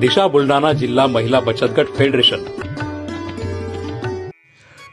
दिशा बुलढाणा जिल्हा महिला बचत गट federation.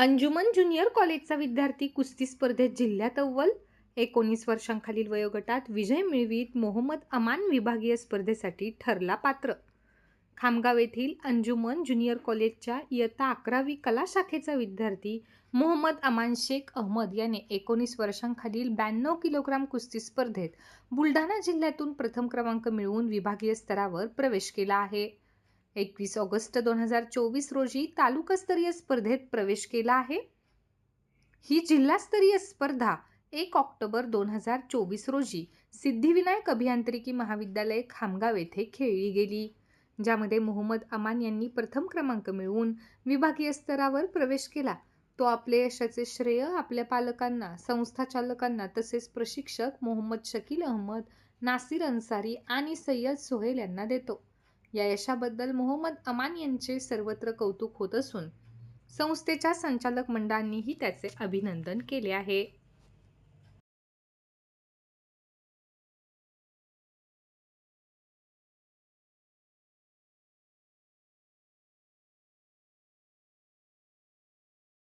Anjuman junior कॉलेजचा विद्यार्थी कुस्ती स्पर्धेत जिल्ह्यात अव्वल. एकोणीस वर्षांखालील वयोगटात विजय मिळवीत मोहम्मद अमान विभागीय स्पर्धेसाठी ठरला पात्र. खामगाव येथील अंजुमन ज्युनियर कॉलेजच्या इयत्ता अकरावी कला शाखेचा विद्यार्थी मोहम्मद अमान शेख अहमद याने एकोणीस वर्षांखालील ब्याण्णव किलोग्राम कुस्ती स्पर्धेत बुलढाणा जिल्ह्यातून प्रथम क्रमांक मिळवून विभागीय स्तरावर प्रवेश केला आहे. एकवीस ऑगस्ट दोन हजार चोवीस रोजी तालुकास्तरीय स्पर्धेत प्रवेश केला आहे. ही जिल्हास्तरीय स्पर्धा एक ऑक्टोबर दोन हजार चोवीस रोजी सिद्धिविनायक अभियांत्रिकी महाविद्यालय खामगाव येथे खेळली गेली ज्यामध्ये मोहम्मद अमान यांनी प्रथम क्रमांक मिळवून विभागीय स्तरावर प्रवेश केला. तो आपले यशाचे श्रेय आपल्या पालकांना संस्था चालकांना तसेच प्रशिक्षक मोहम्मद शकील अहमद नासिर अन्सारी आणि सय्यद सोहेल यांना देतो. या यशाबद्दल मोहम्मद अमान यांचे सर्वत्र कौतुक होत असून संस्थेच्या संचालक मंडळांनीही त्याचे अभिनंदन केले आहे.